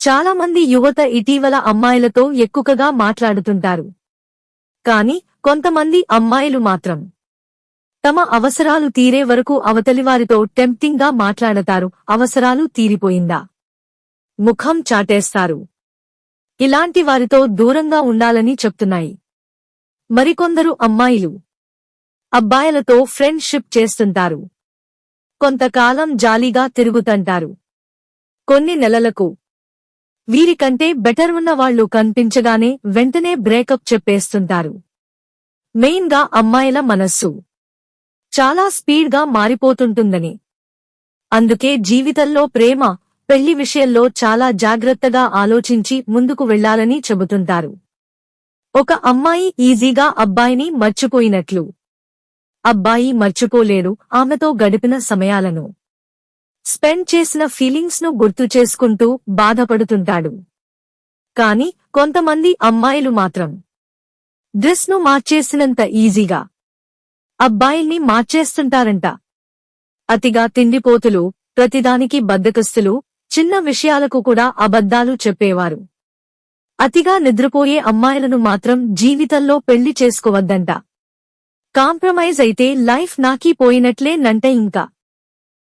చాలా మంది యువత ఇటీవల అమ్మాయిలతో ఎక్కువగా మాట్లాడుతుంటారు. కాని కొంతమంది అమ్మాయిలు మాత్రం తమ అవసరాలు తీరే వరకు అవతలివారితో టెంప్టింగ్గా మాట్లాడతారు. అవసరాలు తీరిపోయిందా? ముఖం చాటేస్తారు. ఇలాంటి వారితో దూరంగా ఉండాలని చెప్తున్నాయి. మరికొందరు అమ్మాయిలు అబ్బాయిలతో ఫ్రెండ్షిప్ చేస్తుంటారు. కొంతకాలం జాలీగా తిరుగుతంటారు. కొన్ని నెలలకు వీరికంటే బెటర్ ఉన్న వాళ్ళు కనిపించగానే వెంటనే బ్రేకప్ చెప్పేస్తుంటారు. మెయిన్గా అమ్మాయిల మనస్సు చాలా స్పీడ్గా మారిపోతుంటుందని. అందుకే జీవితంలో ప్రేమ పెళ్ళి విషయంలో చాలా జాగ్రత్తగా ఆలోచించి ముందుకు వెళ్ళాలని చెబుతుంటారు. ఒక అమ్మాయి ఈజీగా అబ్బాయిని మర్చిపోయినట్లు. అబ్బాయి మర్చిపోలేడు ఆమెతో గడిపిన సమయాలను. స్పెండ్ చేసిన ఫీలింగ్స్ను గుర్తు చేసుకుంటూ బాధపడుతుంటాడు. కాని కొంతమంది అమ్మాయిలు మాత్రం డ్రెస్ను మార్చేసినంత ఈజీగా అబ్బాయిల్ని మార్చేస్తుంటారంట. అతిగా తిండిపోతులు ప్రతిదానికి బద్దకస్తులు చిన్న విషయాలకు కూడా అబద్ధాలు చెప్పేవారు. అతిగా నిద్రపోయే అమ్మాయిలను మాత్రం జీవితంలో పెళ్ళి చేసుకోవద్దంట. కాంప్రమైజ్ అయితే లైఫ్ నాకీ పోయినట్లే నంట ఇంకా.